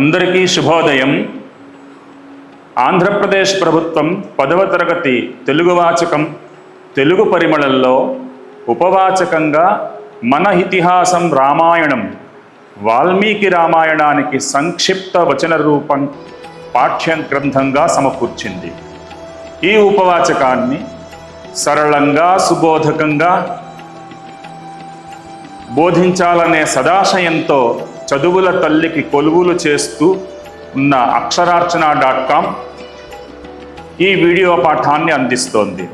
అందరికీ శుభోదయం. ఆంధ్రప్రదేశ్ ప్రభుత్వం పదవ తరగతి తెలుగు వాచకం తెలుగు పరిమళల్లో ఉపవాచకంగా మన ఇతిహాసం రామాయణం వాల్మీకి రామాయణానికి సంక్షిప్త వచన రూపం పాఠ్య గ్రంథంగా సమకూర్చింది. ఈ ఉపవాచకాన్ని సరళంగా సుబోధకంగా బోధించాలనే సదాశయంతో చదువుల తల్లికి కొలువులు చేస్తూ ఉన్న అక్షరార్చన డాట్ కామ్ ఈ వీడియో పాఠాన్ని అందిస్తోంది.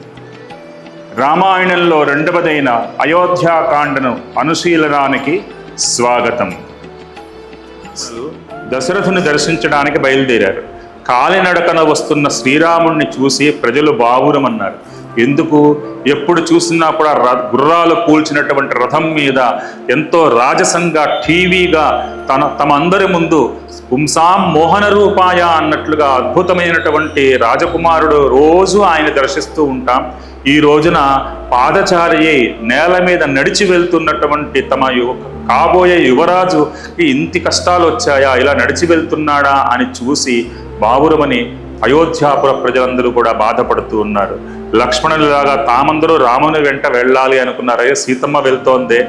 రామాయణంలో రెండవదైన అయోధ్యాకాండను అనుశీలనానికి స్వాగతం. దశరథుని దర్శించడానికి బయలుదేరారు. కాలినడకన వస్తున్న శ్రీరాముణ్ణి చూసి ప్రజలు బావురమన్నారు. ఎందుకు? ఎప్పుడు చూసినా కూడా ర- గుర్రాలు కూల్చినటువంటి రథం మీద ఎంతో రాజసంగా టీవీగా తన తమ అందరి ముందు పుంసాం మోహన రూపాయ అన్నట్లుగా అద్భుతమైనటువంటి రాజకుమారుడు రోజు ఆయన దర్శిస్తూ ఉంటాం. ఈ రోజున పాదచారి నేల మీద నడిచి వెళ్తున్నటువంటి తమ యువ కాబోయే యువరాజు ఇంటి కష్టాలు వచ్చాయా ఇలా నడిచి వెళ్తున్నాడా? అని చూసి బావురమని అయోధ్యాపుర ప్రజలందరూ కూడా బాధపడుతూ ఉన్నారు. లక్ష్మణులాగా తామందరూ రాముని వెంట వెళ్ళాలి అనుకున్నారే సీతమ్మ వెళ్తోందే.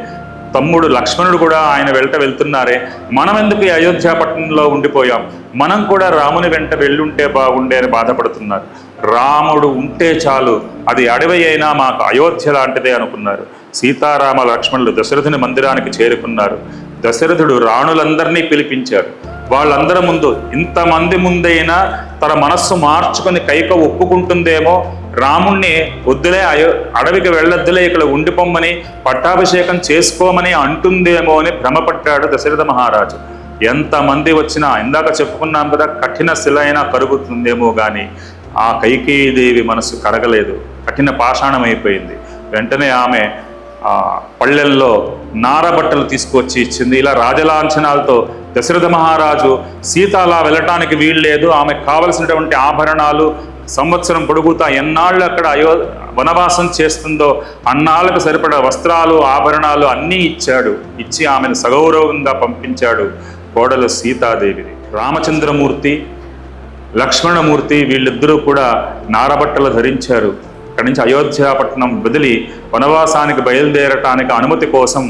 తమ్ముడు లక్ష్మణుడు కూడా ఆయన వెంట వెళ్తున్నారే. మనం ఎందుకు ఈ అయోధ్య పట్టణంలో ఉండిపోయాం? మనం కూడా రాముని వెంట వెళ్ళుంటే బాగుండే అని బాధపడుతున్నారు. రాముడు ఉంటే చాలు అది అడవి అయినా మాకు అయోధ్య లాంటిదే అనుకున్నారు. సీతారామ లక్ష్మణులు దశరథుని మందిరానికి చేరుకున్నారు. దశరథుడు రాణులందరినీ పిలిపించారు వాళ్ళందరి ముందు ఇంతమంది ముందైనా తన మనస్సు మార్చుకొని కైక ఒప్పుకుంటుందేమో రాముణ్ణి వద్దులే అయో అడవికి వెళ్ళొద్దులే ఇక్కడ ఉండిపోమ్మని పట్టాభిషేకం చేసుకోమని అంటుందేమో అని భ్రమపట్టాడు దశరథ మహారాజు. ఎంతమంది వచ్చినా ఇందాక చెప్పుకున్నాం కదా కఠిన శిల అయినా కరుగుతుందేమో కానీ ఆ కైకేయీదేవి మనసు కరగలేదు కఠిన పాషాణం అయిపోయింది వెంటనే ఆమె పళ్ళెల్లో నార బట్టలు తీసుకొచ్చి ఇచ్చింది. ఇలా రాజలాంఛనాలతో దశరథ మహారాజు సీత అలా వెళ్ళటానికి వీల్లేదు ఆమెకు కావలసినటువంటి ఆభరణాలు సంవత్సరం పొడుగుతా ఎన్నాళ్ళు అక్కడ అయో వనవాసం చేస్తుందో అన్నాళ్ళకు సరిపడా వస్త్రాలు ఆభరణాలు అన్నీ ఇచ్చాడు. ఇచ్చి ఆమెను సగౌరవంగా పంపించాడు కోడలు సీతాదేవిది రామచంద్రమూర్తి లక్ష్మణమూర్తి వీళ్ళిద్దరూ కూడా నారబట్టలు ధరించారు. అక్కడి నుంచి అయోధ్యాపట్నం వదిలి వనవాసానికి బయలుదేరటానికి అనుమతి కోసం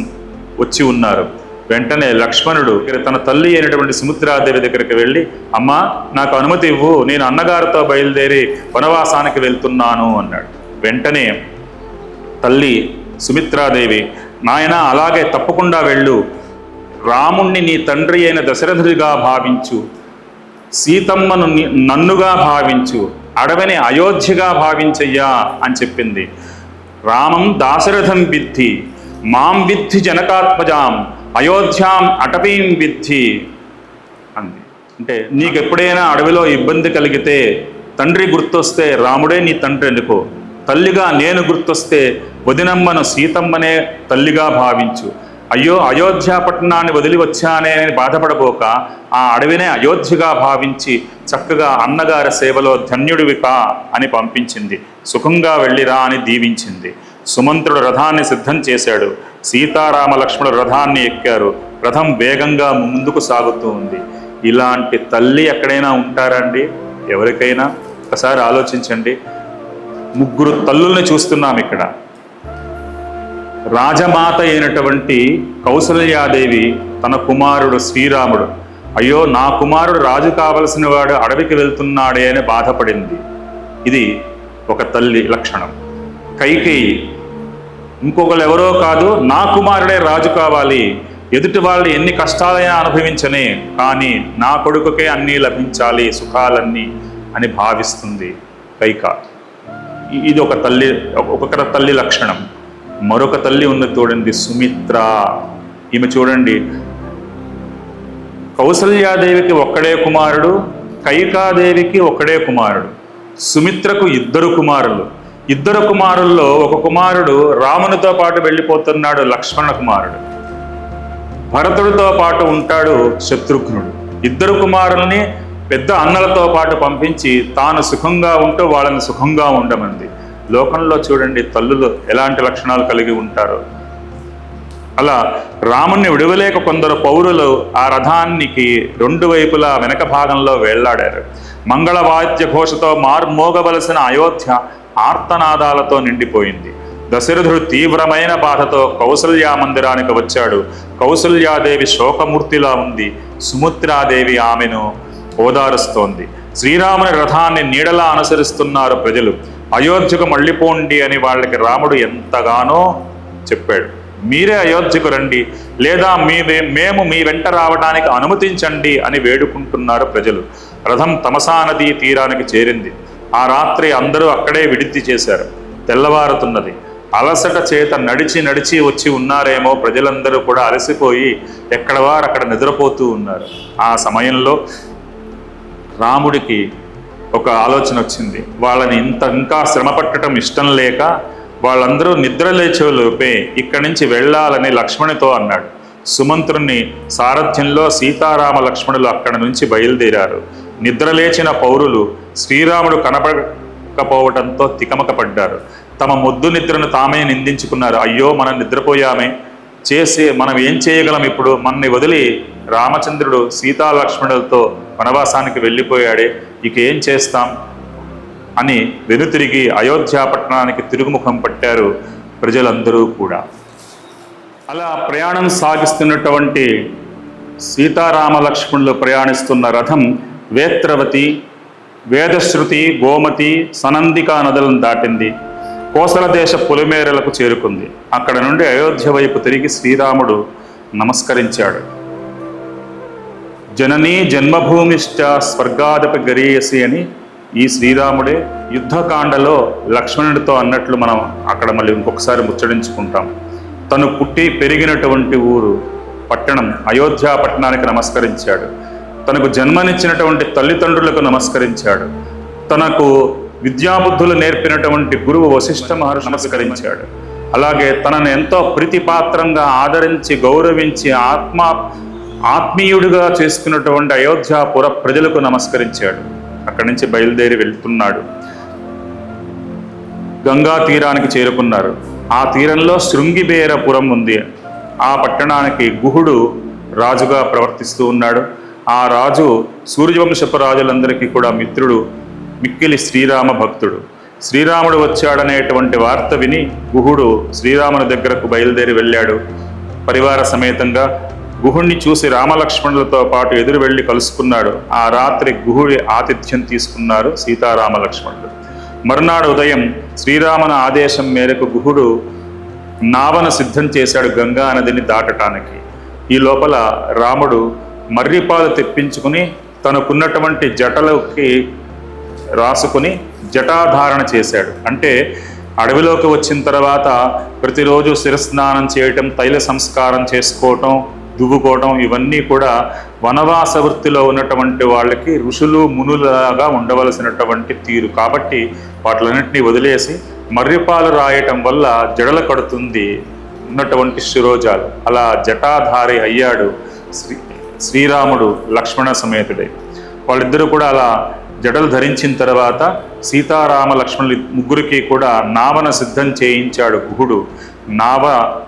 వచ్చి ఉన్నారు. వెంటనే లక్ష్మణుడు తన తల్లి అయినటువంటి సుముద్రాదేవి దగ్గరికి వెళ్ళి అమ్మా నాకు అనుమతి ఇవ్వు నేను అన్నగారితో బయలుదేరి వనవాసానికి వెళ్తున్నాను అన్నాడు. వెంటనే తల్లి సుమిత్రాదేవి నాయన అలాగే తప్పకుండా వెళ్ళు. రాముణ్ణి నీ తండ్రి అయిన దశరథుడిగా భావించు. సీతమ్మను నన్నుగా భావించు. అడవిని అయోధ్యగా భావించయ్యా అని చెప్పింది. రామం దాశరథం విద్ధి మాం విద్ధి జనకాత్మజాం అయోధ్యాం అటవీం విద్ధి అంది. అంటే నీకు ఎప్పుడైనా అడవిలో ఇబ్బంది కలిగితే తండ్రి గుర్తొస్తే రాముడే నీ తండ్రి అనుకో తల్లిగా నేను గుర్తొస్తే వదినమ్మను సీతమ్మనే తల్లిగా భావించు. అయ్యో అయోధ్య పట్టణాన్ని వదిలి వచ్చానే అని బాధపడబోక ఆ అడవినే అయోధ్యగా భావించి చక్కగా అన్నగారి సేవలో ధన్యుడివి కా అని పంపించింది. సుఖంగా వెళ్ళిరా అని దీవించింది. సుమంత్రుడు రథాన్ని సిద్ధం చేశాడు. సీతారామ లక్ష్మణుడు రథాన్ని ఎక్కారు. రథం వేగంగా ముందుకు సాగుతూ ఉంది. ఇలాంటి తల్లి ఎక్కడైనా ఉంటారండి ఎవరికైనా? ఒకసారి ఆలోచించండి. ముగ్గురు తల్లుల్ని చూస్తున్నాం ఇక్కడ. రాజమాత అయినటువంటి కౌసల్యాదేవి తన కుమారుడు శ్రీరాముడు. అయ్యో నా కుమారుడు రాజు కావలసిన వాడు అడవికి వెళ్తున్నాడే అని బాధపడింది. ఇది ఒక తల్లి లక్షణం. కైకేయి ఇంకొకరు ఎవరో కాదు నా కుమారుడే రాజు కావాలి. ఎదుటి వాళ్ళు ఎన్ని కష్టాలైనా అనుభవించనే కానీ నా కొడుకుకే అన్నీ లభించాలి సుఖాలన్నీ అని భావిస్తుంది కైక. ఇది ఒక తల్లి ఒక్కొక్కరి తల్లి లక్షణం. మరొక తల్లి ఉన్నది చూడండి సుమిత్ర. ఈమె చూడండి. కౌసల్యాదేవికి ఒక్కడే కుమారుడు కైకాదేవికి ఒక్కడే కుమారుడు. సుమిత్రకు ఇద్దరు కుమారులు. ఇద్దరు కుమారుల్లో ఒక కుమారుడు రామునితో పాటు వెళ్ళిపోతున్నాడు లక్ష్మణ కుమారుడు. భరతుడితో పాటు ఉంటాడు శత్రుఘ్నుడు. ఇద్దరు కుమారుల్ని పెద్ద అన్నలతో పాటు పంపించి తాను సుఖంగా ఉంటూ వాళ్ళని సుఖంగా ఉండమంది. లోకంలో చూడండి తల్లులు ఎలాంటి లక్షణాలు కలిగి ఉంటారు. అలా రాముణ్ణి విడవలేక కొందరు పౌరులు ఆ రథానికి రెండు వైపులా వెనక భాగంలో వేళ్ళాడారు. మంగళవాద్య ఘోషతో మార్మోగవలసిన అయోధ్య ఆర్తనాదాలతో నిండిపోయింది. దశరథుడు తీవ్రమైన బాధతో కౌసల్యా మందిరానికి వచ్చాడు. కౌసల్యాదేవి శోకమూర్తిలా ఉంది. సుముత్రాదేవి ఆమెను ఓదారుస్తోంది. శ్రీరాముని రథాన్ని నీడలా అనుసరిస్తున్నారు ప్రజలు. అయోధ్యకు మళ్ళీపోండి అని వాళ్ళకి రాముడు ఎంతగానో చెప్పాడు. మీరే అయోధ్యకు రండి. లేదా మీ మేము మీ వెంట రావడానికి అనుమతించండి అని వేడుకుంటున్నారు ప్రజలు. రథం తమసా నదీ తీరానికి చేరింది. ఆ రాత్రి అందరూ అక్కడే విడితి చేశారు. తెల్లవారుతున్నది. అలసట చేత నడిచి నడిచి వచ్చి ఉన్నారేమో ప్రజలందరూ కూడా అలసిపోయి ఎక్కడ వారు అక్కడ నిద్రపోతూ ఉన్నారు. ఆ సమయంలో రాముడికి ఒక ఆలోచన వచ్చింది. వాళ్ళని ఇంత ఇంకా శ్రమ పట్టడం ఇష్టం లేక వాళ్ళందరూ నిద్ర లేచేలోపే ఇక్కడి నుంచి వెళ్ళాలని లక్ష్మణితో అన్నాడు. సుమంత్రుని సారథ్యంలో సీతారామ లక్ష్మణులు అక్కడి నుంచి బయలుదేరారు. నిద్రలేచిన పౌరులు శ్రీరాముడు కనపడకపోవడంతో తికమకపడ్డారు. తమ ముద్దు నిద్రను తామే నిందించుకున్నారు. అయ్యో మనం నిద్రపోయామే. చేసి మనం ఏం చేయగలం ఇప్పుడు? మనని వదిలి రామచంద్రుడు సీతా లక్ష్మణులతో వనవాసానికి వెళ్ళిపోయాడే ఇక ఏం చేస్తాం? అని వెనుతిరిగి అయోధ్యా పట్టణానికి తిరుగుముఖం పట్టారు ప్రజలందరూ కూడా. అలా ప్రయాణం సాగిస్తున్నటువంటి సీతారామ లక్ష్మణులు ప్రయాణిస్తున్న రథం వేత్రవతి వేదశ్రుతి గోమతి సనందికా నదులను దాటింది. కోసల దేశ పులిమేరలకు చేరుకుంది. అక్కడ నుండి అయోధ్య వైపు తిరిగి శ్రీరాముడు నమస్కరించాడు. జననీ జన్మభూమిష్ట స్వర్గాదపి గరీయసి అని ఈ శ్రీరాముడే యుద్ధకాండలో లక్ష్మణుడితో అన్నట్లు మనం అక్కడ మళ్ళీ ఇంకొకసారి ముచ్చడించుకుంటాం తను పుట్టి పెరిగినటువంటి ఊరు పట్టణం అయోధ్య పట్టణానికి నమస్కరించాడు. తనకు జన్మనిచ్చినటువంటి తల్లిదండ్రులకు నమస్కరించాడు. తనకు విద్యాబుద్ధులు నేర్పినటువంటి గురువు వశిష్ఠ మహర్షి నమస్కరించాడు. అలాగే తనను ఎంతో ప్రీతిపాత్రంగా ఆదరించి గౌరవించి ఆత్మ ఆత్మీయుడిగా చేసుకున్నటువంటి అయోధ్యాపుర ప్రజలకు నమస్కరించాడు. అక్కడి నుంచి బయలుదేరి వెళ్తున్నాడు. గంగా తీరానికి చేరుకున్నారు. ఆ తీరంలో శృంగిబేరపురం ఉంది. ఆ పట్టణానికి గుహుడు రాజుగా ప్రవర్తిస్తూ ఉన్నాడు. ఆ రాజు సూర్యవంశపు రాజులందరికీ కూడా మిత్రుడు మిక్కిలి శ్రీరామ భక్తుడు. శ్రీరాముడు వచ్చాడనేటువంటి వార్త విని గుహుడు శ్రీరాముని దగ్గరకు బయలుదేరి వెళ్ళాడు. పరివార సమేతంగా గుహుణ్ణి చూసి రామలక్ష్మణులతో పాటు ఎదురు వెళ్ళి కలుసుకున్నాడు. ఆ రాత్రి గుహుడి ఆతిథ్యం తీసుకున్నారు సీతారామ లక్ష్మణులు మరునాడు ఉదయం శ్రీరామన ఆదేశం మేరకు గుహుడు నావన సిద్ధం చేశాడు గంగా నదిని దాటటానికి. ఈ లోపల రాముడు మర్రిపాలు తెప్పించుకుని తనకున్నటువంటి జటలోకి రాసుకుని జటాధారణ చేశాడు. అంటే అడవిలోకి వచ్చిన తర్వాత ప్రతిరోజు శిరస్నానం చేయటం తైల సంస్కారం చేసుకోవటం దువ్వుకోవడం ఇవన్నీ కూడా వనవాస వృత్తిలో ఉన్నటువంటి వాళ్ళకి ఋషులు మునులాగా ఉండవలసినటువంటి తీరు. కాబట్టి వాటిలన్నింటినీ వదిలేసి మర్రిపాలు రాయటం వల్ల జడల కడుతుంది ఉన్నటువంటి శిరోజాలు. అలా జటాధారి అయ్యాడు శ్రీ శ్రీరాముడు లక్ష్మణ సమేతుడే. వాళ్ళిద్దరూ కూడా అలా జడలు ధరించిన తర్వాత సీతారామ లక్ష్మణులు ముగ్గురికి కూడా నావన సిద్ధం చేయించాడు గుహుడు. నావ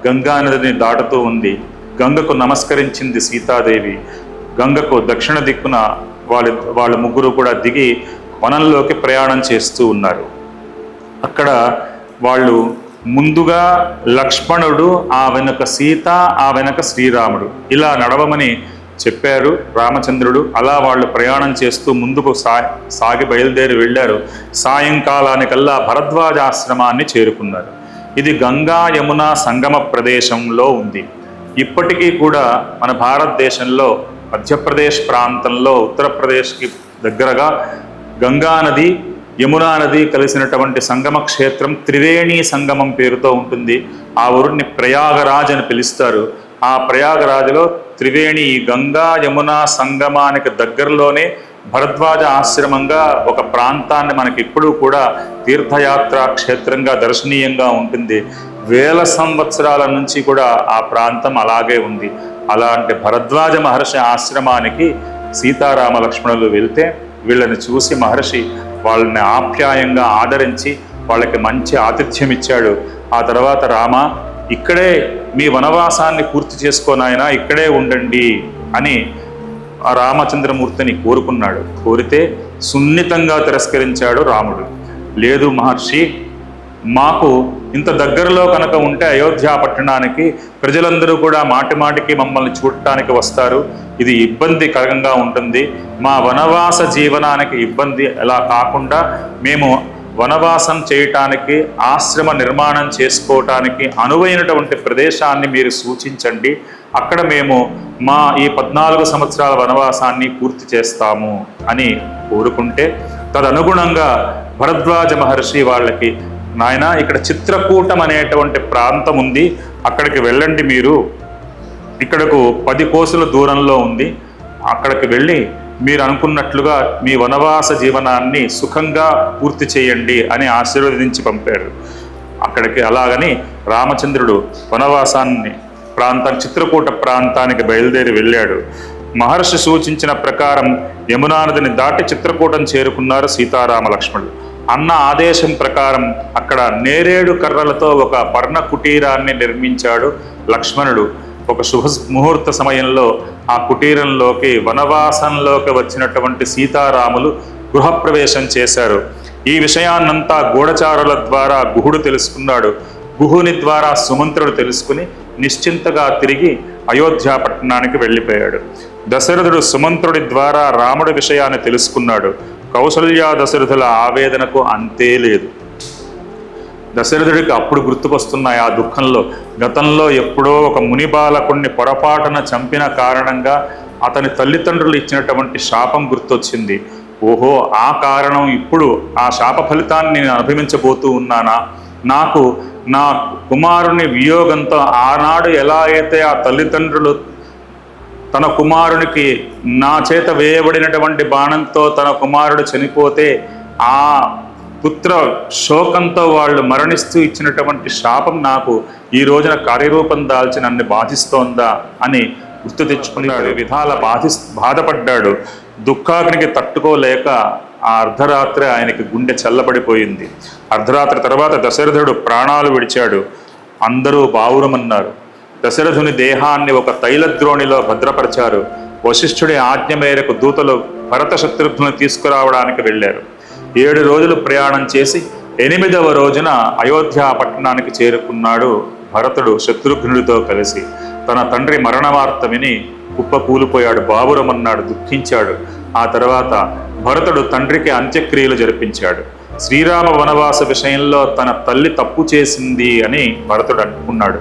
గంగా నదిని దాటుతూ ఉంది. గంగకు నమస్కరించింది సీతాదేవి. గంగకు దక్షిణ దిక్కున వాళ్ళ వాళ్ళ ముగ్గురు కూడా దిగి వనంలోకి ప్రయాణం చేస్తూ ఉన్నారు. అక్కడ వాళ్ళు ముందుగా లక్ష్మణుడు ఆ వెనుక సీత ఆ వెనుక శ్రీరాముడు. ఇలా నడవమని చెప్పారు రామచంద్రుడు. అలా వాళ్ళు ప్రయాణం చేస్తూ ముందుకు సా సాగి బయలుదేరి వెళ్ళారు. సాయంకాలానికల్లా భరద్వాజ ఆశ్రమాన్ని చేరుకున్నారు. ఇది గంగా యమున సంగమ ప్రదేశంలో ఉంది. ఇప్పటికీ కూడా మన భారతదేశంలో మధ్యప్రదేశ్ ప్రాంతంలో ఉత్తరప్రదేశ్కి దగ్గరగా గంగా నది యమునా నది కలిసినటువంటి సంగమ క్షేత్రం త్రివేణి సంగమం పేరుతో ఉంటుంది. ఆ ఊరిని ప్రయాగరాజ్ అని పిలుస్తారు. ఆ ప్రయాగరాజులో త్రివేణి గంగా యమున సంగమానికి దగ్గరలోనే భరద్వాజ ఆశ్రమంగా ఒక ప్రాంతాన్ని మనకి ఇప్పుడు కూడా తీర్థయాత్ర క్షేత్రంగా దర్శనీయంగా ఉంటుంది. వేల సంవత్సరాల నుంచి కూడా ఆ ప్రాంతం అలాగే ఉంది. అలాంటి భరద్వాజ మహర్షి ఆశ్రమానికి సీతారామ లక్ష్మణులు వెళ్తే వీళ్ళని చూసి మహర్షి వాళ్ళని ఆప్యాయంగా ఆదరించి వాళ్ళకి మంచి ఆతిథ్యం ఇచ్చాడు. ఆ తర్వాత రామ ఇక్కడే మీ వనవాసాన్ని పూర్తి చేసుకోనాయన ఇక్కడే ఉండండి అని ఆ రామచంద్రమూర్తిని కోరుకున్నాడు. కోరితే సున్నితంగా తిరస్కరించాడు రాముడు. లేదు మహర్షి మాకు ఇంత దగ్గరలో కనుక ఉంటే అయోధ్య పట్టణానికి ప్రజలందరూ కూడా మాటి మాటికి మమ్మల్ని చూడటానికి వస్తారు. ఇది ఇబ్బందికరంగా ఉంటుంది. మా వనవాస జీవనానికి ఇబ్బంది ఎలా కాకుండా మేము వనవాసం చేయటానికి ఆశ్రమ నిర్మాణం చేసుకోవటానికి అనువైనటువంటి ప్రదేశాన్ని మీరు సూచించండి. అక్కడ మేము మా ఈ పద్నాలుగు సంవత్సరాల వనవాసాన్ని పూర్తి చేస్తాము అని కోరుకుంటే తదనుగుణంగా భరద్వాజ మహర్షి వాళ్ళకి నాయన ఇక్కడ చిత్రకూటం అనేటువంటి ప్రాంతం ఉంది. అక్కడికి వెళ్ళండి మీరు. ఇక్కడకు పది కోసుల దూరంలో ఉంది. అక్కడికి వెళ్ళి మీరు అనుకున్నట్లుగా మీ వనవాస జీవనాన్ని సుఖంగా పూర్తి చేయండి అని ఆశీర్వదించి పంపాడు అక్కడికి అలాగని రామచంద్రుడు వనవాసాన్ని ప్రాంతం చిత్రకూట ప్రాంతానికి బయలుదేరి వెళ్ళాడు. మహర్షి సూచించిన ప్రకారం యమునా నదిని దాటి చిత్రకూటం చేరుకున్నారు సీతారామ లక్ష్మణుడు అన్న ఆదేశం ప్రకారం అక్కడ నేరేడు కర్రలతో ఒక పర్ణ కుటీరాన్ని నిర్మించాడు లక్ష్మణుడు. ఒక శుభ ముహూర్త సమయంలో ఆ కుటీరంలోకి వనవాసంలోకి వచ్చినటువంటి సీతారాములు గృహప్రవేశం చేశారు. ఈ విషయాన్నంతా గూఢచారుల ద్వారా గుహుడు తెలుసుకున్నాడు. గుహుని ద్వారా సుమంత్రుడు తెలుసుకుని నిశ్చింతగా తిరిగి అయోధ్యా పట్టణానికి వెళ్ళిపోయాడు. దశరథుడు సుమంత్రుడి ద్వారా రాముడి విషయాన్ని తెలుసుకున్నాడు. కౌసల్యా దశరథుల ఆవేదనకు అంతే లేదు. దశరథుడికి అప్పుడు గుర్తుకొస్తున్నాయి ఆ దుఃఖంలో. గతంలో ఎప్పుడో ఒక ముని బాలకుణ్ణి పొరపాటున చంపిన కారణంగా అతని తల్లిదండ్రులు ఇచ్చినటువంటి శాపం గుర్తొచ్చింది. ఓహో ఆ కారణం ఇప్పుడు ఆ శాప ఫలితాన్ని నేను అనుభవించబోతూ ఉన్నానా? నాకు నా కుమారుని వియోగంతో ఆనాడు ఎలా అయితే ఆ తల్లిదండ్రులు తన కుమారునికి నా చేత వేయబడినటువంటి బాణంతో తన కుమారుడు చనిపోతే ఆ పుత్ర శోకంతో వాళ్ళు మరణిస్తూ ఇచ్చినటువంటి శాపం నాకు ఈ రోజున కార్యరూపం దాల్చి నన్ను బాధిస్తోందా అని గుర్తు తెచ్చుకున్నాడు విధాల బాధి బాధపడ్డాడు. దుఃఖాగ్నికి తట్టుకోలేక ఆ అర్ధరాత్రి ఆయనకి గుండె చల్లబడిపోయింది. అర్ధరాత్రి తర్వాత దశరథుడు ప్రాణాలు విడిచాడు. అందరూ బావురమన్నారు. దశరథుని దేహాన్ని ఒక తైలద్రోణిలో భద్రపరిచారు. వశిష్ఠుడి ఆజ్ఞ మేరకు దూతలు భరత శత్రుఘ్నుని తీసుకురావడానికి వెళ్ళారు. ఏడు రోజులు ప్రయాణం చేసి ఎనిమిదవ రోజున అయోధ్య పట్టణానికి చేరుకున్నాడు భరతుడు శత్రుఘ్నుడితో కలిసి. తన తండ్రి మరణ వార్త విని కుప్ప కూలిపోయాడు బాబురమన్నాడు దుఃఖించాడు. ఆ తర్వాత భరతుడు తండ్రికి అంత్యక్రియలు జరిపించాడు. శ్రీరామ వనవాస విషయంలో తన తల్లి తప్పు చేసింది అని భరతుడు అనుకున్నాడు.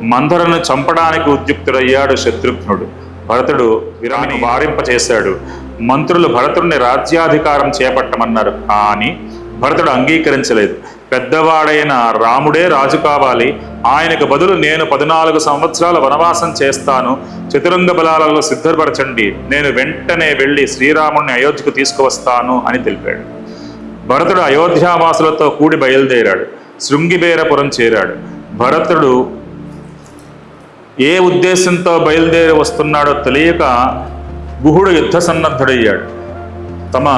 మందరను చంపడానికి ఉద్యుక్తుడయ్యాడు శత్రుఘ్నుడు. భరతుడు విరాని వారింపచేశాడు. మంత్రులు భరతుడిని రాజ్యాధికారం చేపట్టమన్నారు. కానీ భరతుడు అంగీకరించలేదు. పెద్దవాడైన రాముడే రాజు కావాలి. ఆయనకు బదులు నేను పద్నాలుగు సంవత్సరాల వనవాసం చేస్తాను. చతురంగ బలాలలో సిద్ధపరచండి. నేను వెంటనే వెళ్ళి శ్రీరాముడిని అయోధ్యకు తీసుకువస్తాను అని తెలిపాడు. భరతుడు అయోధ్యావాసులతో కూడి బయలుదేరాడు. శృంగిబేరపురం చేరాడు. భరతుడు ఏ ఉద్దేశంతో బయలుదేరి వస్తున్నాడో తెలియక గుహుడు యుద్ధ సన్నద్ధుడయ్యాడు. తమ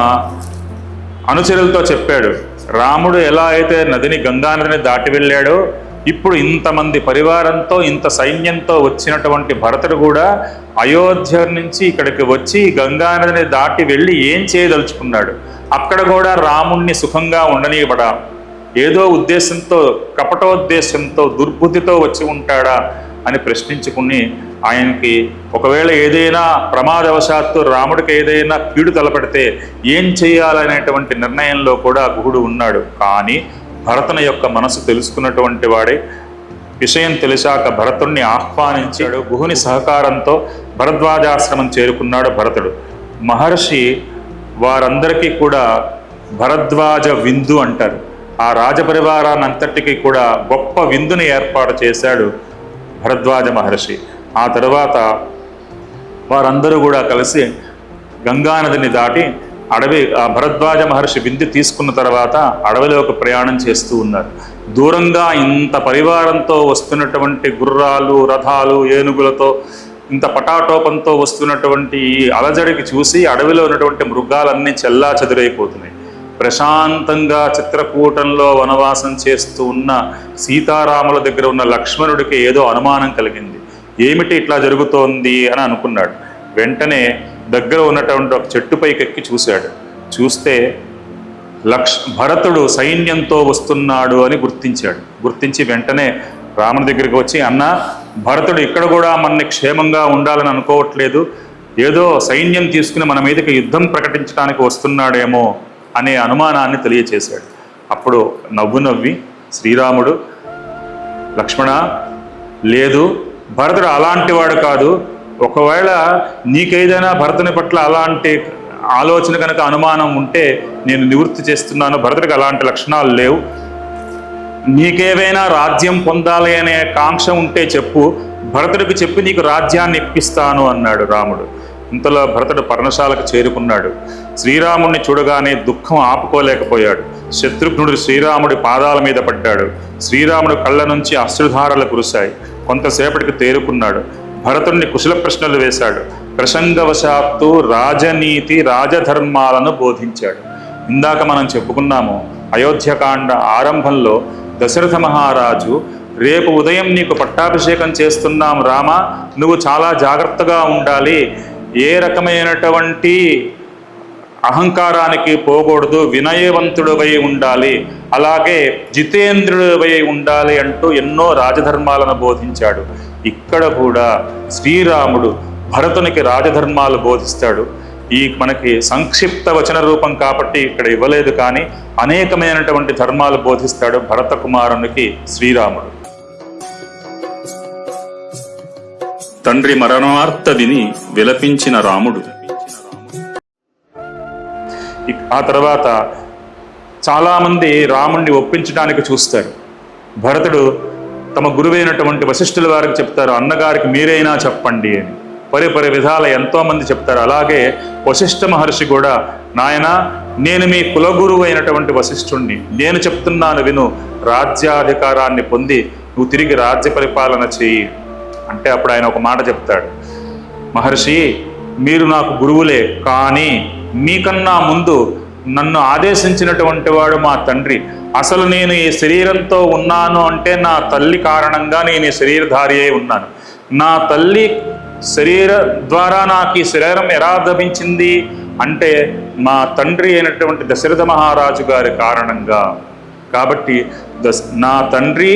అనుచరులతో చెప్పాడు రాముడు ఎలా అయితే నదిని గంగా నదిని దాటి వెళ్ళాడో ఇప్పుడు ఇంతమంది పరివారంతో ఇంత సైన్యంతో వచ్చినటువంటి భరతుడు కూడా అయోధ్య నుంచి ఇక్కడికి వచ్చి గంగానదిని దాటి వెళ్ళి ఏం చేయదలుచుకున్నాడు? అక్కడ కూడా రాముణ్ణి సుఖంగా ఉండనీయబడా? ఏదో ఉద్దేశంతో కపటోద్దేశంతో దుర్బుద్ధితో వచ్చి ఉంటాడా? అని ప్రశ్నించుకుని ఆయనకి ఒకవేళ ఏదైనా ప్రమాదవశాత్తు రాముడికి ఏదైనా కీడు తలపెడితే ఏం చేయాలనేటువంటి నిర్ణయంలో కూడా గుహుడు ఉన్నాడు. కానీ భరతుని యొక్క మనసు తెలుసుకున్నటువంటి వాడే విషయం తెలిసాక భరతుణ్ణి ఆహ్వానించాడు. గుహుని సహకారంతో భరద్వాజాశ్రమం చేరుకున్నాడు భరతుడు. మహర్షి వారందరికీ కూడా భరద్వాజ విందు అంటారు. ఆ రాజపరివారానంతటికీ కూడా గొప్ప విందుని ఏర్పాటు చేశాడు భరద్వాజ మహర్షి. ఆ తర్వాత వారందరూ కూడా కలిసి గంగానదిని దాటి అడవి ఆ భరద్వాజ మహర్షి విందు తీసుకున్న తర్వాత అడవిలోకి ప్రయాణం చేస్తూ ఉన్నారు. దూరంగా ఇంత పరివారంతో వస్తున్నటువంటి గుర్రాలు రథాలు ఏనుగులతో ఇంత పటాటోపంతో వస్తున్నటువంటి ఈ అలజడికి చూసి అడవిలో ఉన్నటువంటి మృగాలన్నీ చెల్లా చెదురైపోతున్నాయి ప్రశాంతంగా చిత్రకూటంలో వనవాసం చేస్తూ ఉన్న సీతారాముల దగ్గర ఉన్న లక్ష్మణుడికి ఏదో అనుమానం కలిగింది. ఏమిటి ఇట్లా జరుగుతోంది అని అనుకున్నాడు. వెంటనే దగ్గర ఉన్నటువంటి ఒక చెట్టు పైకెక్కి చూశాడు. చూస్తే లక్ష్ భరతుడు సైన్యంతో వస్తున్నాడు అని గుర్తించాడు. గుర్తించి వెంటనే రాముని దగ్గరికి వచ్చి అన్న భరతుడు ఇక్కడ కూడా మనని క్షేమంగా ఉండాలని అనుకోవట్లేదు. ఏదో సైన్యం తీసుకుని మన మీదకి యుద్ధం ప్రకటించడానికి వస్తున్నాడేమో అనే అనుమానాన్ని తెలియచేశాడు. అప్పుడు నవ్వు నవ్వి శ్రీరాముడు లక్ష్మణ లేదు భరతుడు అలాంటి వాడు కాదు. ఒకవేళ నీకేదైనా భరతుని పట్ల అలాంటి ఆలోచన కనుక అనుమానం ఉంటే నేను నివృత్తి చేస్తున్నాను. భరతుడికి అలాంటి లక్షణాలు లేవు. నీకేవైనా రాజ్యం పొందాలి అనే కాంక్ష ఉంటే చెప్పు. భరతుడికి చెప్పి నీకు రాజ్యాన్ని ఇప్పిస్తాను అన్నాడు రాముడు. ఇంతలో భరతుడు పర్ణశాలకు చేరుకున్నాడు. శ్రీరాముణ్ణి చూడగానే దుఃఖం ఆపుకోలేకపోయాడు. శత్రుఘ్నుడు శ్రీరాముడి పాదాల మీద పడ్డాడు. శ్రీరాముడు కళ్ళ నుంచి అశ్రుధారలు కురిశాయి. కొంతసేపటికి తేరుకున్నాడు. భరతుడిని కుశల ప్రశ్నలు వేశాడు. ప్రసంగవశాత్తు రాజనీతి రాజధర్మాలను బోధించాడు. ఇందాక మనం చెప్పుకున్నాము అయోధ్యకాండ ఆరంభంలో దశరథ మహారాజు రేపు ఉదయం నీకు పట్టాభిషేకం చేస్తున్నాం రామా నువ్వు చాలా జాగ్రత్తగా ఉండాలి ఏ రకమైనటువంటి అహంకారానికి పోకూడదు వినయవంతుడివై ఉండాలి అలాగే జితేంద్రుడివై ఉండాలి అంటూ ఎన్నో రాజధర్మాలను బోధించాడు. ఇక్కడ కూడా శ్రీరాముడు భరతునికి రాజధర్మాలు బోధిస్తాడు. ఈ మనకి సంక్షిప్త వచన రూపం కాబట్టి ఇక్కడ ఇవ్వలేదు కానీ అనేకమైనటువంటి ధర్మాలు బోధిస్తాడు భరత కుమారునికి శ్రీరాముడు. తండ్రి మరణవార్త విని విలపించిన రాముడు. ఆ తర్వాత చాలామంది రాముణ్ణి ఒప్పించడానికి చూస్తారు. భరతుడు తమ గురువైనటువంటి వశిష్ఠుల వారికి చెప్తారు అన్నగారికి మీరైనా చెప్పండి అని. పరి పరి విధాల ఎంతోమంది చెప్తారు. అలాగే వశిష్ఠ మహర్షి కూడా నాయన నేను మీ కులగురువు అయినటువంటి వశిష్ఠుణ్ణి. నేను చెప్తున్నాను విను రాజ్యాధికారాన్ని పొంది నువ్వు తిరిగి రాజ్య పరిపాలన చెయ్యి అంటే అప్పుడు ఆయన ఒక మాట చెప్తాడు. మహర్షి మీరు నాకు గురువులే కానీ మీకన్నా ముందు నన్ను ఆదేశించినటువంటి వాడు మా తండ్రి. అసలు నేను ఈ శరీరంతో ఉన్నాను అంటే నా తల్లి కారణంగా నేను ఈ శరీరధారి అయి ఉన్నాను. నా తల్లి శరీర ద్వారా నాకు ఈ శరీరం ఎలా లభించింది అంటే మా తండ్రి అయినటువంటి దశరథ మహారాజు గారి కారణంగా. కాబట్టి దశ నా తండ్రి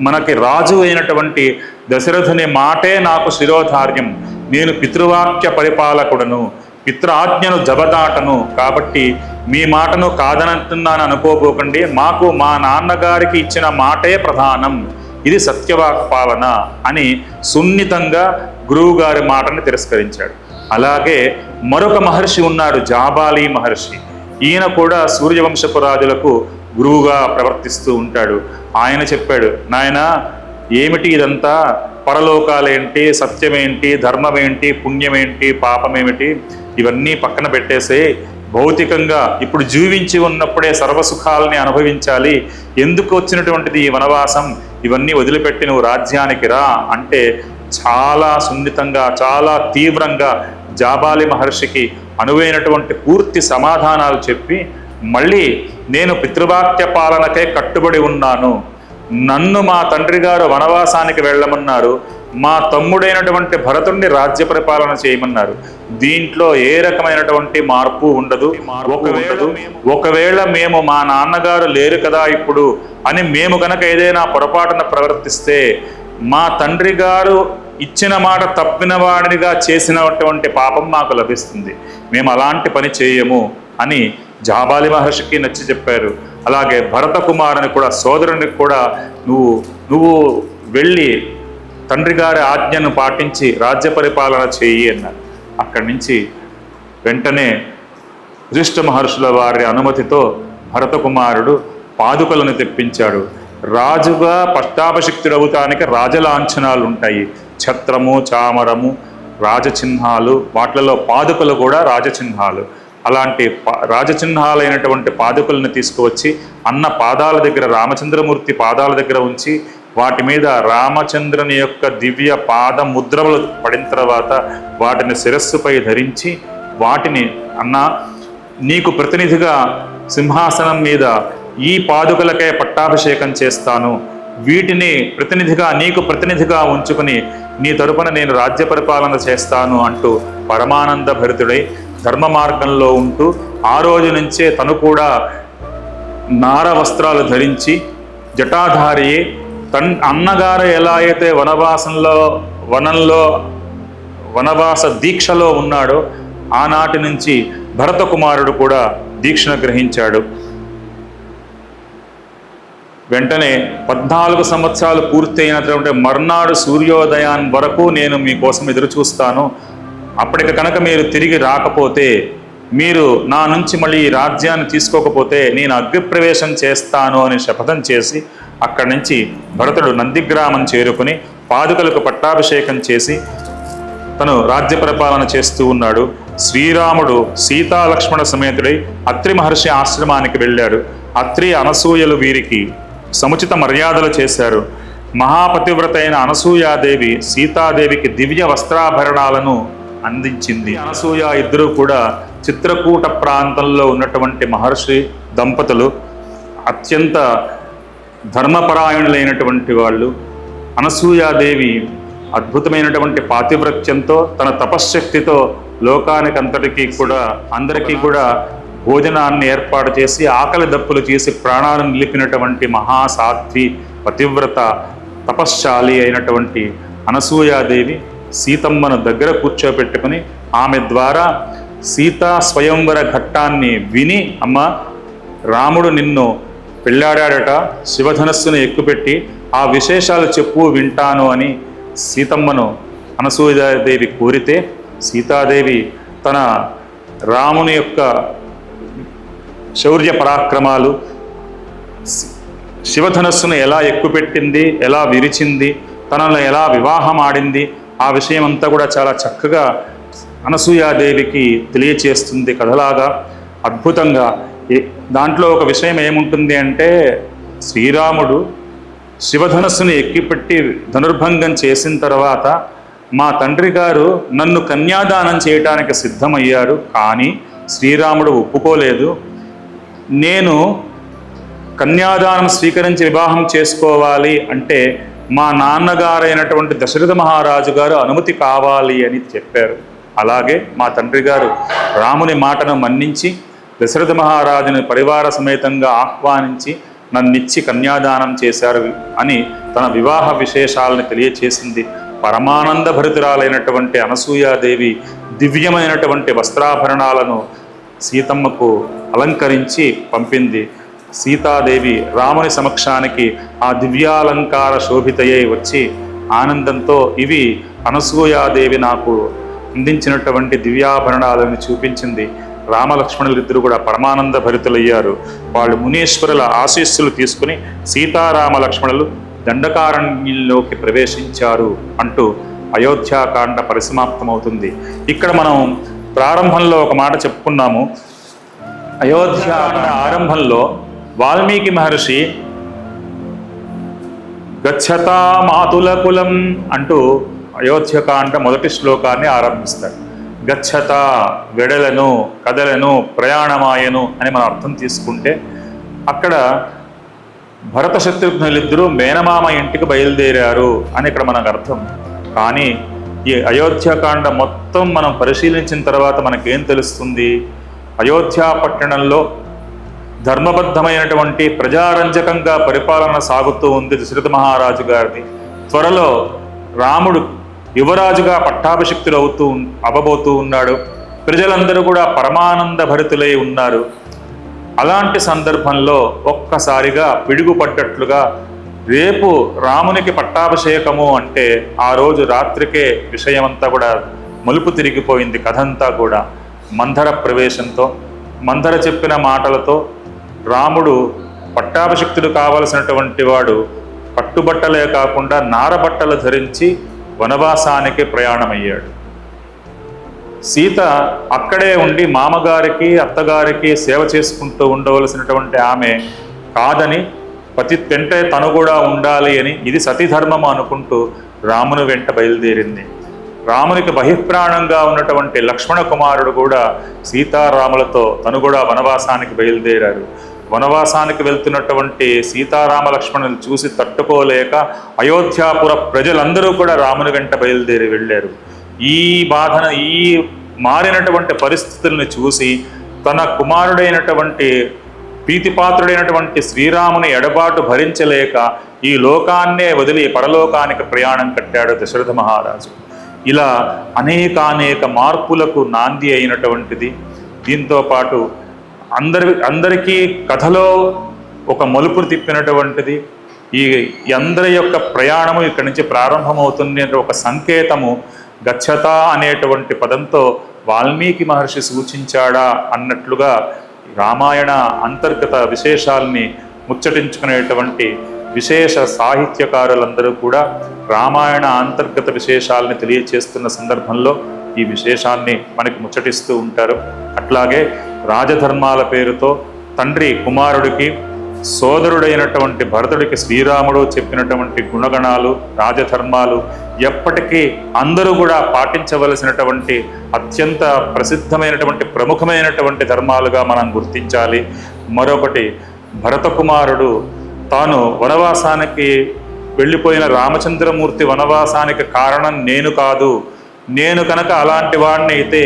మనకి రాజు అయినటువంటి దశరథుని మాటే నాకు శిరోధార్యం. నేను పితృవాక్య పరిపాలకుడను పిత్రాజ్ఞను జబదాటను కాబట్టి మీ మాటను కాదనంటున్నాను అనుకోబోకండి. మాకు మా నాన్నగారికి ఇచ్చిన మాటే ప్రధానం. ఇది సత్యవాక్ పాలన అని సున్నితంగా గురువుగారి మాటని తిరస్కరించాడు. అలాగే మరొక మహర్షి ఉన్నాడు జాబాలి మహర్షి. ఈయన కూడా సూర్యవంశపు రాజులకు గురువుగా ప్రవర్తిస్తూ ఉంటాడు. ఆయన చెప్పాడు నాయన ఏమిటి ఇదంతా? పరలోకాలేంటి? సత్యమేంటి? ధర్మమేంటి? పుణ్యమేంటి? పాపమేమిటి? ఇవన్నీ పక్కన పెట్టేసే భౌతికంగా ఇప్పుడు జీవించి ఉన్నప్పుడే సర్వసుఖాలని అనుభవించాలి. ఎందుకు వచ్చినటువంటిది ఈ వనవాసం? ఇవన్నీ వదిలిపెట్టి నువ్వు రాజ్యానికి రా అంటే చాలా సున్నితంగా చాలా తీవ్రంగా జాబాలి మహర్షికి అనువైనటువంటి పూర్తి సమాధానాలు చెప్పి మళ్ళీ నేను పితృవాక్య పాలనకే కట్టుబడి ఉన్నాను. నన్ను మా తండ్రి గారు వనవాసానికి వెళ్ళమన్నారు. మా తమ్ముడైనటువంటి భరతుణ్ణి రాజ్య పరిపాలన చేయమన్నారు. దీంట్లో ఏ రకమైనటువంటి మార్పు ఉండదు ఒకవేళ ఒకవేళ మేము మా నాన్నగారు లేరు కదా ఇప్పుడు అని మేము కనుక ఏదైనా పొరపాటున ప్రవర్తిస్తే మా తండ్రి గారు ఇచ్చిన మాట తప్పిన వాడినిగా చేసినటువంటి పాపం మాకు లభిస్తుంది. మేము అలాంటి పని చేయము అని జాబాలి మహర్షికి నచ్చి చెప్పారు. అలాగే భరత కుమారుని కూడా సోదరునికి కూడా నువ్వు నువ్వు వెళ్ళి తండ్రి గారి ఆజ్ఞను పాటించి రాజ్య పరిపాలన చేయి అన్నారు. అక్కడి నుంచి వెంటనే వశిష్ఠ మహర్షుల వారి అనుమతితో భరత కుమారుడు పాదుకలను తెప్పించాడు. రాజుగా పట్టాభశక్తుడవుతానికి రాజలాంఛనాలు ఉంటాయి. ఛత్రము చామరము రాజచిహ్నాలు వాటిలలో పాదుకలు కూడా రాజచిహ్నాలు. అలాంటి రాజచిహ్నాలైనటువంటి పాదుకలను తీసుకువచ్చి అన్న పాదాల దగ్గర రామచంద్రమూర్తి పాదాల దగ్గర ఉంచి వాటి మీద రామచంద్రుని యొక్క దివ్య పాద ముద్రలు పడిన తర్వాత వాటిని శిరస్సుపై ధరించి వాటిని అన్న నీకు ప్రతినిధిగా సింహాసనం మీద ఈ పాదుకలకే పట్టాభిషేకం చేస్తాను. వీటిని ప్రతినిధిగా నీకు ప్రతినిధిగా ఉంచుకుని నీ తరపున నేను రాజ్య పరిపాలన చేస్తాను అంటూ పరమానంద భరితుడై ధర్మ మార్గంలో ఉంటూ ఆ రోజు నుంచే తను కూడా నార వస్త్రాలు ధరించి జటాధారి తన్ అన్నగారు ఎలా అయితే వనవాసంలో వనంలో వనవాస దీక్షలో ఉన్నాడో ఆనాటి నుంచి భరత కుమారుడు కూడా దీక్షను గ్రహించాడు. వెంటనే పద్నాలుగు సంవత్సరాలు పూర్తయినటువంటి మర్నాడు సూర్యోదయాన్ వరకు నేను మీకోసం ఎదురు చూస్తాను అప్పటికి కనుక మీరు తిరిగి రాకపోతే మీరు నా నుంచి మళ్ళీ ఈ రాజ్యాన్ని తీసుకోకపోతే నేను అగ్నిప్రవేశం చేస్తాను అని శపథం చేసి అక్కడి నుంచి భరతుడు నందిగ్రామం చేరుకుని పాదుకలకు పట్టాభిషేకం చేసి తను రాజ్య పరిపాలన చేస్తూ ఉన్నాడు. శ్రీరాముడు సీతాలక్ష్మణ సమేతుడై అత్రి మహర్షి ఆశ్రమానికి వెళ్ళాడు. అత్రి అనసూయలు వీరికి సముచిత మర్యాదలు చేశారు. మహాపతివ్రత అయిన అనసూయాదేవి సీతాదేవికి దివ్య వస్త్రాభరణాలను అందించింది. అనసూయ ఇద్దరు కూడా చిత్రకూట ప్రాంతంలో ఉన్నటువంటి మహర్షి దంపతులు అత్యంత ధర్మపరాయణులైనటువంటి వాళ్ళు. అనసూయాదేవి అద్భుతమైనటువంటి పాతివ్రత్యంతో తన తపశ్శక్తితో లోకానికంతటికీ కూడా అందరికీ కూడా భోజనాన్ని ఏర్పాటు చేసి ఆకలి దప్పులు చేసి ప్రాణాలను నిలిపినటువంటి మహాసాధ్వి పతివ్రత తపశ్శాలి అయినటువంటి అనసూయాదేవి సీతమ్మను దగ్గర కూర్చోబెట్టుకుని ఆమె ద్వారా సీతా స్వయంవర ఘట్టాన్ని విని అమ్మ రాముడు నిన్ను పెళ్ళాడాడట శివధనస్సును ఎక్కుపెట్టి ఆ విశేషాలు చెప్పు వింటాను అని సీతమ్మను అనసూయాదేవి కోరితే సీతాదేవి తన రాముని యొక్క శౌర్య పరాక్రమాలు శివధనస్సును ఎలా ఎక్కుపెట్టింది ఎలా విరిచింది తనను ఎలా వివాహం ఆడింది ఆ విషయం అంతా కూడా చాలా చక్కగా అనసూయాదేవికి తెలియచేస్తుంది కథలాగా అద్భుతంగా. దాంట్లో ఒక విషయం ఏముంటుంది అంటే శ్రీరాముడు శివధనస్సును ఎక్కిపెట్టి ధనుర్భంగం చేసిన తర్వాత మా తండ్రి గారు నన్ను కన్యాదానం చేయటానికి సిద్ధమయ్యారు కానీ శ్రీరాముడు ఒప్పుకోలేదు. నేను కన్యాదానం స్వీకరించి వివాహం చేసుకోవాలి అంటే మా నాన్నగారైనటువంటి దశరథ మహారాజు గారు అనుమతి కావాలి అని చెప్పారు. అలాగే మా తండ్రి గారు రాముని మాటను మన్నించి దశరథ మహారాజుని పరివార సమేతంగా ఆహ్వానించి నన్నిచ్చి కన్యాదానం చేశారు అని తన వివాహ విశేషాలను తెలియచేసింది. పరమానంద భరితురాలైనటువంటి అనసూయాదేవి దివ్యమైనటువంటి వస్త్రాభరణాలను సీతమ్మకు అలంకరించి పంపింది. సీతాదేవి రాముని సమక్షానికి ఆ దివ్యాలంకార శోభితయ్యై వచ్చి ఆనందంతో ఇవి అనసూయాదేవి నాకు అందించినటువంటి దివ్యాభరణాలను చూపించింది. రామలక్ష్మణులిద్దరూ కూడా పరమానంద భరితులయ్యారు. వాళ్ళు మునీశ్వరుల ఆశీస్సులు తీసుకుని సీతారామ లక్ష్మణులు దండకారణ్యంలోకి ప్రవేశించారు అంటూ అయోధ్యాకాండ పరిసమాప్తమవుతుంది. ఇక్కడ మనం ప్రారంభంలో ఒక మాట చెప్పుకున్నాము. అయోధ్యాకాండ ఆరంభంలో వాల్మీకి మహర్షి గచ్చతా మాతుల కులం అంటూ అయోధ్యకాండ మొదటి శ్లోకాన్ని ఆరంభిస్తాడు. గచ్చత వెడలను కదలను ప్రయాణమాయను అని మనం అర్థం తీసుకుంటే అక్కడ భరత శత్రుఘ్నులిద్దరూ మేనమామ ఇంటికి బయలుదేరారు అని ఇక్కడ మనకు అర్థం. కానీ ఈ అయోధ్యకాండ మొత్తం మనం పరిశీలించిన తర్వాత మనకేం తెలుస్తుంది? అయోధ్య పట్టణంలో ధర్మబద్ధమైనటువంటి ప్రజారంజకంగా పరిపాలన సాగుతూ ఉంది దశరథ మహారాజు గారిది. త్వరలో రాముడు యువరాజుగా పట్టాభిషిక్తులు అవుతూ అవ్వబోతూ ఉన్నాడు. ప్రజలందరూ కూడా పరమానంద భరితులై ఉన్నారు. అలాంటి సందర్భంలో ఒక్కసారిగా పిడుగుపడ్డట్లుగా రేపు రామునికి పట్టాభిషేకము అంటే ఆ రోజు రాత్రికే విషయమంతా కూడా మలుపు తిరిగిపోయింది కథంతా కూడా. మంధర ప్రవేశంతో మంధర చెప్పిన మాటలతో రాముడు పట్టాభిషిక్తుడు కావలసినటువంటి వాడు పట్టుబట్టలే కాకుండా నారబట్టలు ధరించి వనవాసానికి ప్రయాణమయ్యాడు. సీత అక్కడే ఉండి మామగారికి అత్తగారికి సేవ చేసుకుంటూ ఉండవలసినటువంటి ఆమె కాదని పతి తింటే తను కూడా ఉండాలి అని ఇది సతీధర్మం అనుకుంటూ రాముని వెంట బయలుదేరింది. రామునికి బహిప్రాణంగా ఉన్నటువంటి లక్ష్మణ కుమారుడు కూడా సీతారాములతో తను కూడా వనవాసానికి బయలుదేరారు. వనవాసానికి వెళ్తున్నటువంటి సీతారామ లక్ష్మణులు చూసి తట్టుకోలేక అయోధ్యాపుర ప్రజలందరూ కూడా రాముని వెంట బయలుదేరి వెళ్ళారు. ఈ బాధను ఈ మారినటువంటి పరిస్థితులను చూసి తన కుమారుడైనటువంటి ప్రీతిపాత్రుడైనటువంటి శ్రీరాముని ఎడబాటు భరించలేక ఈ లోకాన్నే వదిలి పరలోకానికి ప్రయాణం కట్టాడు దశరథ మహారాజు. ఇలా అనేకానేక మార్పులకు నాంది అయినటువంటిది. దీంతో పాటు అందరి అందరికీ కథలో ఒక మలుపును తిప్పినటువంటిది ఈ అందరి యొక్క ప్రయాణము ఇక్కడి నుంచి ప్రారంభమవుతుంది అంటే ఒక సంకేతము గచ్చత అనేటువంటి పదంతో వాల్మీకి మహర్షి సూచించాడా అన్నట్లుగా రామాయణ అంతర్గత విశేషాల్ని ముచ్చటించుకునేటువంటి విశేష సాహిత్యకారులందరూ కూడా రామాయణ అంతర్గత విశేషాలని తెలియచేస్తున్న సందర్భంలో ఈ విశేషాన్ని మనకి ముచ్చటిస్తూ ఉంటారు. అట్లాగే రాజధర్మాల పేరుతో తండ్రి కుమారుడికి సోదరుడైనటువంటి భరతుడికి శ్రీరాముడు చెప్పినటువంటి గుణగణాలు రాజధర్మాలు ఎప్పటికీ అందరూ కూడా పాటించవలసినటువంటి అత్యంత ప్రసిద్ధమైనటువంటి ప్రముఖమైనటువంటి ధర్మాలుగా మనం గుర్తించాలి. మరొకటి భరత కుమారుడు తాను వనవాసానికి వెళ్ళిపోయిన రామచంద్రమూర్తి వనవాసానికి కారణం నేను కాదు. నేను కనుక అలాంటి వాడిని అయితే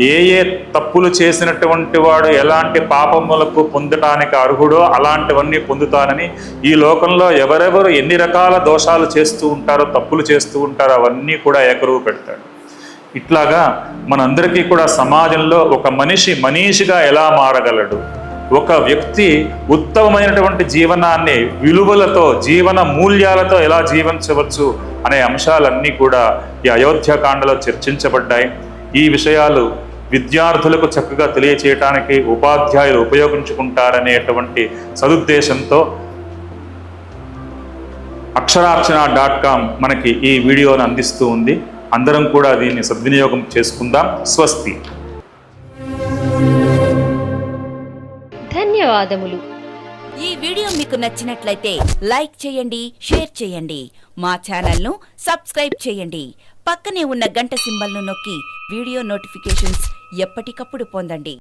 ఏ ఏ తప్పులు చేసినటువంటి వాడు ఎలాంటి పాపములకు పొందటానికి అర్హుడో అలాంటివన్నీ పొందుతానని ఈ లోకంలో ఎవరెవరు ఎన్ని రకాల దోషాలు చేస్తూ ఉంటారో తప్పులు చేస్తూ ఉంటారో అవన్నీ కూడా ఏకరువు పెడతాడు. ఇట్లాగా మనందరికీ కూడా సమాజంలో ఒక మనిషి మనీషిగా ఎలా మారగలడు? ఒక వ్యక్తి ఉత్తమమైనటువంటి జీవనాన్ని విలువలతో జీవన మూల్యాలతో ఎలా జీవించవచ్చు అనే అంశాలన్నీ కూడా ఈ అయోధ్యకాండలో చర్చించబడ్డాయి. ఈ విషయాలు విద్యార్థులకు చక్కగా తెలియచేయటానికి ఉపాధ్యాయులు ఉపయోగించుకుంటారనేటువంటి సదుద్దేశంతో అక్షరార్చన డాట్ కామ్ మనకి ఈ వీడియోను అందిస్తూ ఉంది. అందరం కూడా దీన్ని సద్వినియోగం చేసుకుందాం. స్వస్తి. ధన్యవాదములు. ఈ వీడియో మీకు నచ్చినట్లయితే లైక్ చేయండి షేర్ చేయండి. మా ఛానల్ను సబ్స్క్రైబ్ చేయండి. పక్కనే ఉన్న గంట సింబల్ను నొక్కి వీడియో నోటిఫికేషన్స్ ఎప్పటికప్పుడు పొందండి.